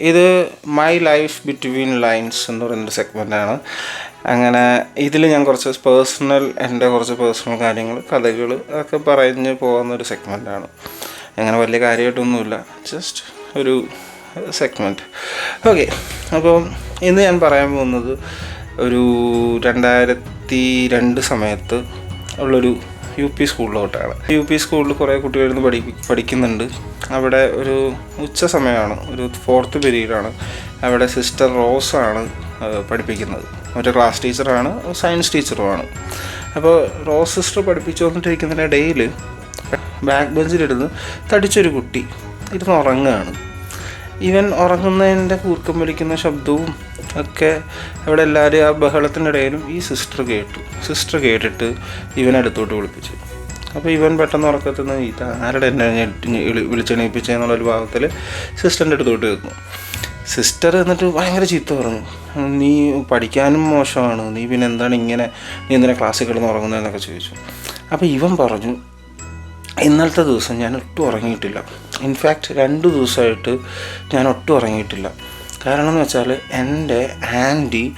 ഇത് my life between lines എന്ന് പറയുന്നൊരു സെഗ്മെന്റാണ് അങ്ങനെ ഇതിൽ ഞാൻ കുറച്ച് പേഴ്സണൽ എന്റെ കുറച്ച് പേഴ്സണൽ കാര്യങ്ങൾ കഥകൾ ഒക്കെ പറഞ്ഞ് പോകുന്നൊരു സെഗ്മെന്റാണ് അങ്ങനെ വലിയ കാര്യമായിട്ടൊന്നുമില്ല ജസ്റ്റ് ഒരു സെഗ്മെന്റ് ഓക്കെ അപ്പോൾ ഇന്ന് ഞാൻ പറയാൻ പോകുന്നത് ഒരു രണ്ടായിരത്തി രണ്ട് സമയത്ത് ഉള്ളൊരു യു പി സ്കൂളിലോട്ടാണ്. യു പി സ്കൂളിൽ കുറേ കുട്ടികൾ ഇരുന്ന് പഠി പഠിക്കുന്നുണ്ട്. അവിടെ ഒരു ഉച്ച സമയമാണ്. ഒരു ഫോർത്ത് പീരീഡാണ്. അവിടെ സിസ്റ്റർ റോസ് ആണ് പഠിപ്പിക്കുന്നത്. ഒരു ക്ലാസ് ടീച്ചറാണ് സയൻസ് ടീച്ചറുമാണ് അപ്പോൾ റോസ് സിസ്റ്റർ പഠിപ്പിച്ചു വന്നിട്ടിരിക്കുന്നതിന്റെ ഇടയിൽ ബാക്ക് ബെഞ്ചിലിരുന്ന് തടിച്ചൊരു കുട്ടി ഇരുന്ന് ഉറങ്ങുകയാണ്. ഇവൻ ഉറങ്ങുന്നതിന്റെ കൂർക്കം വലിക്കുന്ന ശബ്ദവും ഒക്കെ അവിടെ എല്ലാവരും ആ ബഹളത്തിനിടയിലും ഈ സിസ്റ്റർ കേട്ടു. സിസ്റ്റർ കേട്ടിട്ട് ഇവനടുത്തോട്ട് വിളിപ്പിച്ചു. അപ്പോൾ ഇവൻ പെട്ടെന്ന് ഉറക്കത്തുനിന്ന് ഇത് ആരുടെ എന്നെ ഞെട്ടി- എന്നുള്ളൊരു ഭാഗത്തിൽ സിസ്റ്ററിന്റെ അടുത്തോട്ട് നിൽക്കുന്നു സിസ്റ്റർ എന്നിട്ട് ഭയങ്കര ചീത്ത പറഞ്ഞു. നീ പഠിക്കാനും മോശമാണ്. നീ പിന്നെ എന്താണ് ഇങ്ങനെ നീ എന്തിനാ ക്ലാസ്സിൽ കിടന്ന് ഉറങ്ങുന്നതെന്നൊക്കെ ചോദിച്ചു. അപ്പോൾ ഇവൻ പറഞ്ഞു ഇന്നലത്തെ ദിവസം ഞാൻ ഒട്ടും ഉറങ്ങിയിട്ടില്ല. ഇൻഫാക്റ്റ് രണ്ട് ദിവസമായിട്ട് ഞാൻ ഒട്ടും ഉറങ്ങിയിട്ടില്ല. കാരണം എന്ന് വെച്ചാൽ എന്റെ ആന്റി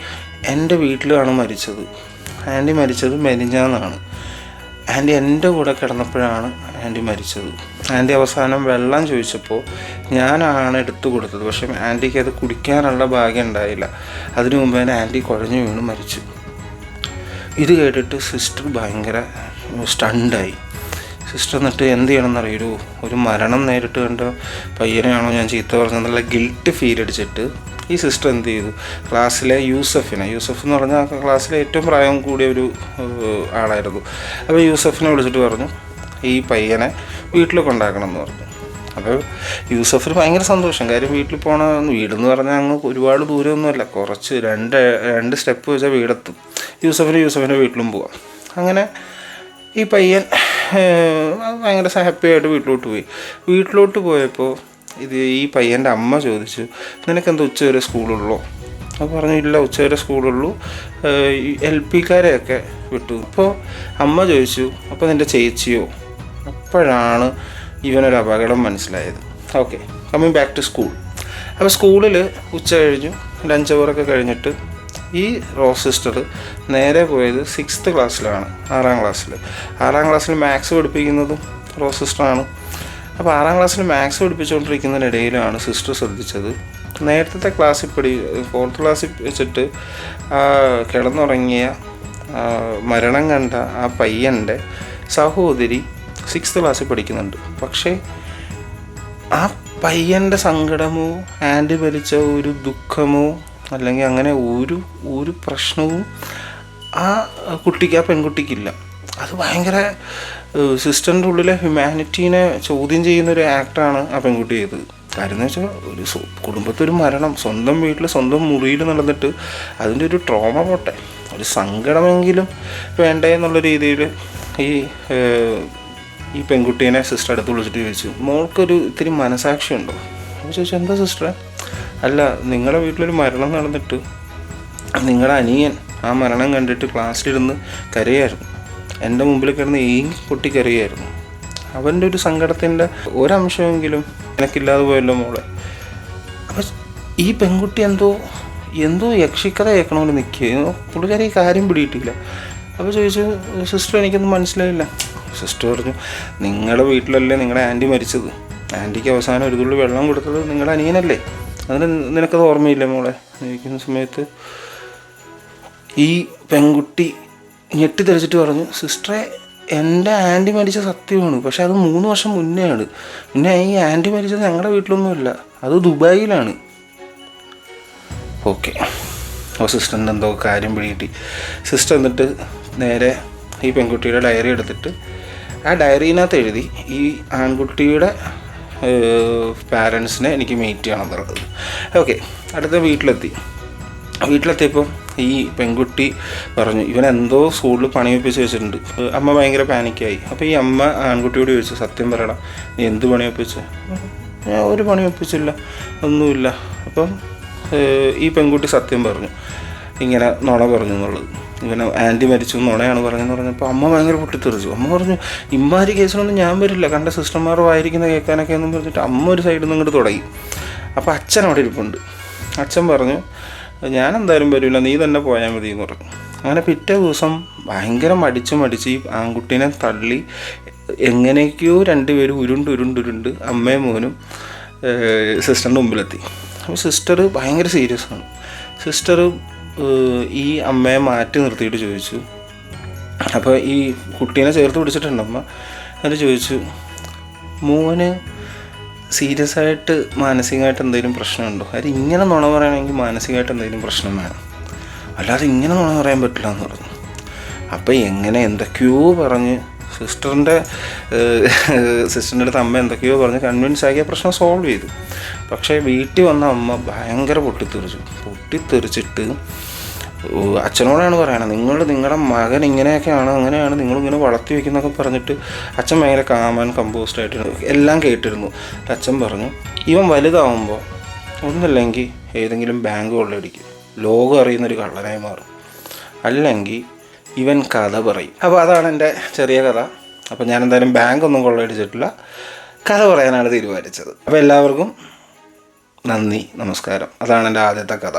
എന്റെ വീട്ടിലാണ് മരിച്ചത്. ആന്റി മരിച്ചത് മെലിഞ്ഞാന്നാണ്. ആന്റി എന്റെ കൂടെ കിടന്നപ്പോഴാണ് ആന്റി മരിച്ചത്. ആന്റി അവസാനം വെള്ളം ചോദിച്ചപ്പോൾ ഞാനാണ് എടുത്തു കൊടുത്തത്. പക്ഷേ ആന്റിക്ക് അത് കുടിക്കാനുള്ള ഭാഗ്യം ഉണ്ടായില്ല. അതിനു മുമ്പ് തന്നെ ആന്റി കുഴഞ്ഞു വീണ് മരിച്ചു. ഇത് കേട്ടിട്ട് സിസ്റ്റർ ഭയങ്കര സ്റ്റണ്ടായി സിസ്റ്റർ എന്നിട്ട് എന്ത് ചെയ്യണമെന്ന് അറിയൂ ഒരു മരണം നേരിട്ട് കണ്ട പയ്യനെയാണോ ഞാൻ ചീത്ത പറഞ്ഞെന്നുള്ള ഗിൽട്ട് ഫീൽ അടിച്ചിട്ട് ഈ സിസ്റ്റർ എന്ത് ചെയ്തു? ക്ലാസ്സിലെ യൂസഫിനെ യൂസഫ് എന്ന് പറഞ്ഞാൽ ക്ലാസ്സിലെ ഏറ്റവും പ്രായം കൂടിയ ഒരു ആളായിരുന്നു. അപ്പോൾ യൂസഫിനെ വിളിച്ചിട്ട് പറഞ്ഞു ഈ പയ്യനെ വീട്ടിൽ കൊണ്ടാക്കണം എന്ന് പറഞ്ഞു. അപ്പോൾ യൂസഫിന് ഭയങ്കര സന്തോഷം. കാര്യം വീട്ടിൽ പോകണ വീടെന്ന് പറഞ്ഞാൽ അങ്ങ് ഒരുപാട് ദൂരമൊന്നുമല്ല. കുറച്ച് രണ്ട് രണ്ട് സ്റ്റെപ്പ് വെച്ചാൽ വീടെത്തും. യൂസഫിന് യൂസഫിന്റെ വീട്ടിലും പോവാം. അങ്ങനെ ഈ പയ്യൻ ഭയങ്കര ഹാപ്പി ആയിട്ട് വീട്ടിലോട്ട് പോയി. വീട്ടിലോട്ട് പോയപ്പോൾ ഇത് ഈ പയ്യന്റെ അമ്മ ചോദിച്ചു നിനക്കെന്താ ഉച്ചവരെ സ്കൂളുള്ളോ? അപ്പോൾ പറഞ്ഞു ഇല്ല ഉച്ചവരെ സ്കൂളുള്ളൂ. എൽ പിക്കാരെയൊക്കെ വിട്ടു. അപ്പോൾ അമ്മ ചോദിച്ചു അപ്പോൾ നിന്റെ ചേച്ചിയോ? അപ്പോഴാണ് ഇവനൊരു അപകടം മനസ്സിലായത്. Okay coming back to school അപ്പോൾ സ്കൂളിൽ ഉച്ച കഴിഞ്ഞു ലഞ്ച് അവറൊക്കെ കഴിഞ്ഞിട്ട് ഈ റോ സിസ്റ്റർ നേരെ പോയത് സിക്സ്ത് ക്ലാസ്സിലാണ് ആറാം ക്ലാസ്സിൽ ആറാം ക്ലാസ്സിൽ മാത്സ് പഠിപ്പിക്കുന്നതും റോസ് സിസ്റ്ററാണ്. അപ്പോൾ ആറാം ക്ലാസ്സിൽ മാത്സ് പഠിപ്പിച്ചുകൊണ്ടിരിക്കുന്നതിനിടയിലാണ് സിസ്റ്റർ ശ്രദ്ധിച്ചത്. നേരത്തെ ക്ലാസ്സിൽ പഠി ഫോർത്ത് ക്ലാസ്സിൽ വെച്ചിട്ട് കിടന്നുറങ്ങിയ മരണം കണ്ട ആ പയ്യന്റെ സഹോദരി സിക്സ്ത് ക്ലാസ്സിൽ പഠിക്കുന്നുണ്ട്. പക്ഷേ ആ പയ്യന്റെ സങ്കടമോ ആൻഡ് ഭരിച്ച ഒരു ദുഃഖമോ അല്ലെങ്കിൽ അങ്ങനെ ഒരു ഒരു പ്രശ്നവും ആ കുട്ടിക്ക് ആ പെൺകുട്ടിക്കില്ല. അത് ഭയങ്കര സിസ്റ്ററിന്റെ ഉള്ളിലെ ഹ്യൂമാനിറ്റീനെ ചോദ്യം ചെയ്യുന്ന ഒരു ആക്ടാണ് ആ പെൺകുട്ടി ചെയ്തത്. കാര്യം എന്ന് വെച്ചാൽ ഒരു കുടുംബത്തൊരു മരണം സ്വന്തം വീട്ടിൽ സ്വന്തം മുറിയിൽ നടന്നിട്ട് അതിന്റെ ഒരു ട്രോമ പോട്ടെ. ഒരു സങ്കടമെങ്കിലും വേണ്ടേ എന്നുള്ള രീതിയിൽ ഈ ഈ പെൺകുട്ടീനെ സിസ്റ്റർ അടുത്ത് വിളിച്ചിട്ട് ചോദിച്ചു. മോൾക്കൊരു ഇത്തിരി മനസാക്ഷി ഉണ്ടോ അപ്പോൾ ചോദിച്ചു എന്താ സിസ്റ്ററെ അല്ല നിങ്ങളുടെ വീട്ടിലൊരു മരണം നടന്നിട്ട് നിങ്ങളുടെ അനിയൻ ആ മരണം കണ്ടിട്ട് ക്ലാസ്സിലിരുന്ന് കരയായിരുന്നു. എന്റെ മുമ്പിൽ കിടന്ന് ഈ പൊട്ടി കരയായിരുന്നു. അവന്റെ ഒരു സങ്കടത്തിന്റെ ഒരംശമെങ്കിലും എനിക്കില്ലാതെ പോയല്ലോ മോളെ. അപ്പം ഈ പെൺകുട്ടി എന്തോ എന്തോ യക്ഷിക്കഥ കേൾക്കണമെന്ന് നിൽക്കുക പുള്ളിക്കാരി കാര്യം പിടിയിട്ടില്ല. അപ്പോൾ ചോദിച്ചു സിസ്റ്റർ എനിക്കൊന്നും മനസ്സിലായില്ല. സിസ്റ്റർ പറഞ്ഞു നിങ്ങളുടെ വീട്ടിലല്ലേ നിങ്ങളുടെ ആന്റി മരിച്ചത്? ആന്റിക്ക് അവസാനം ഒരു തുള്ളി വെള്ളം കൊടുത്തത് നിങ്ങളുടെ അനിയനല്ലേ? അതിന് നിനക്കത് ഓർമ്മയില്ല മോളെ? ഇരിക്കുന്ന സമയത്ത് ഈ പെൺകുട്ടി ഞെട്ടിത്തെറിച്ചിട്ട് പറഞ്ഞു സിസ്റ്ററെ എന്റെ ആന്റി മരിച്ച സത്യമാണ്. പക്ഷെ അത് മൂന്ന് വർഷം മുന്നെയാണ്. പിന്നെ ഈ ആന്റി മരിച്ചത് ഞങ്ങളുടെ വീട്ടിലൊന്നുമില്ല. അത് ദുബായിലാണ്. ഓക്കെ. അപ്പോൾ സിസ്റ്ററിന്റെ എന്തോ കാര്യം പിടികിട്ടി. സിസ്റ്റർ എന്നിട്ട് നേരെ ഈ പെൺകുട്ടിയുടെ ഡയറി എടുത്തിട്ട് ആ ഡയറിനകത്ത് എഴുതി ഈ ആൺകുട്ടിയുടെ പാരൻസിനെ എനിക്ക് മീറ്റ് ചെയ്യണം എന്നുള്ളത് ഓക്കെ അടുത്ത വീട്ടിലെത്തി. വീട്ടിലെത്തിയപ്പോൾ ഈ പെൺകുട്ടി പറഞ്ഞു ഇവൻ എന്തോ സ്കൂളിൽ പണിയൊപ്പിച്ച് വെച്ചിട്ടുണ്ട്. അമ്മ ഭയങ്കര പാനിക്കായി അപ്പോൾ ഈ അമ്മ ആൺകുട്ടിയോട് ചോദിച്ചു സത്യം പറയണം നീ എന്ത് പണിയൊപ്പിച്ച് ഞാൻ ഒരു പണി ഒപ്പിച്ചില്ല ഒന്നുമില്ല. അപ്പം ഈ പെൺകുട്ടി സത്യം പറഞ്ഞു. ഇങ്ങനെ നുണ പറഞ്ഞു എന്നുള്ളത്. ഇങ്ങനെ ആന്റി മരിച്ചു നുണയാണ് പറഞ്ഞെന്ന് പറഞ്ഞപ്പോൾ അമ്മ ഭയങ്കര പൊട്ടിത്തെറിച്ചു. അമ്മ പറഞ്ഞു ഇമ്മാതിരി കേസിലൊന്നും ഞാൻ വരില്ല. കണ്ട സിസ്റ്റർമാർ വായിരിക്കുന്ന കേൾക്കാനൊക്കെ എന്നും പറഞ്ഞിട്ട് അമ്മ ഒരു സൈഡിൽ നിന്ന് ഇങ്ങോട്ട് തുടങ്ങി. അപ്പോൾ അച്ഛൻ അവിടെ ഇരിപ്പുണ്ട്. അച്ഛൻ പറഞ്ഞു ഞാൻ എന്തായാലും വരില്ല നീ തന്നെ പോയാൽ മതി എന്ന് പറഞ്ഞു. അങ്ങനെ പിറ്റേ ദിവസം ഭയങ്കര മടിച്ച് മടിച്ച് ഈ ആൺകുട്ടീനെ തള്ളി എങ്ങനെയൊക്കെയോ രണ്ടുപേരും ഉരുണ്ട് ഉരുണ്ട് ഉരുണ്ട് അമ്മയും മോനും സിസ്റ്ററിന്റെ മുമ്പിലെത്തി. അപ്പോൾ സിസ്റ്റർ ഭയങ്കര സീരിയസ് ആണ്. സിസ്റ്റർ ഈ അമ്മയെ മാറ്റി നിർത്തിയിട്ട് ചോദിച്ചു. അപ്പോൾ ഈ കുട്ടീനെ ചേർത്ത് പിടിച്ചിട്ടുണ്ട് അമ്മ. എന്നിട്ട് ചോദിച്ചു മോന് സീരിയസ് ആയിട്ട് മാനസികമായിട്ട് എന്തെങ്കിലും പ്രശ്നമുണ്ടോ? അത് ഇങ്ങനെ നുണ പറയണമെങ്കിൽ മാനസികമായിട്ട് എന്തെങ്കിലും പ്രശ്നം വേണം. അല്ലാതെ ഇങ്ങനെ നുണ പറയാൻ പറ്റില്ല എന്ന് പറഞ്ഞു. അപ്പോൾ എങ്ങനെ എന്തൊക്കെയോ പറഞ്ഞ് സിസ്റ്ററിന്റെ സിസ്റ്ററിന്റെ അടുത്ത് അമ്മ എന്തൊക്കെയോ പറഞ്ഞ് കൺവിൻസ് ആക്കിയ പ്രശ്നം സോൾവ് ചെയ്തു. പക്ഷേ വീട്ടിൽ വന്ന അമ്മ ഭയങ്കര പൊട്ടിത്തെറിച്ചു. പൊട്ടിത്തെറിച്ചിട്ട് അച്ഛനോടാണ് പറയണത് നിങ്ങൾ നിങ്ങളുടെ മകൻ ഇങ്ങനെയൊക്കെയാണ് അങ്ങനെയാണ് നിങ്ങളിങ്ങനെ വളർത്തി വെക്കുന്നൊക്കെ പറഞ്ഞിട്ട് അച്ഛൻ ഭയങ്കര കാമൻ കമ്പോസ്റ്റ് ആയിട്ട് എല്ലാം കേട്ടിരുന്നു. അച്ഛൻ പറഞ്ഞു ഇവൻ വലുതാവുമ്പോൾ ഒന്നല്ലെങ്കിൽ ഏതെങ്കിലും ബാങ്ക് കൊള്ളയടിക്കും. ലോകം അറിയുന്നൊരു കള്ളനായി മാറും. അല്ലെങ്കിൽ ഇവൻ കഥ പറയും. അപ്പോൾ അതാണ് എന്റെ ചെറിയ കഥ. അപ്പോൾ ഞാൻ എന്തായാലും ബാങ്ക് ഒന്നും കൊള്ളയടിച്ചിട്ടില്ല. കഥ പറയാനാണ് തീരുമാനിച്ചത്. അപ്പോൾ എല്ലാവർക്കും നന്ദി നമസ്കാരം. അതാണ് എന്റെ ആദ്യത്തെ കഥ.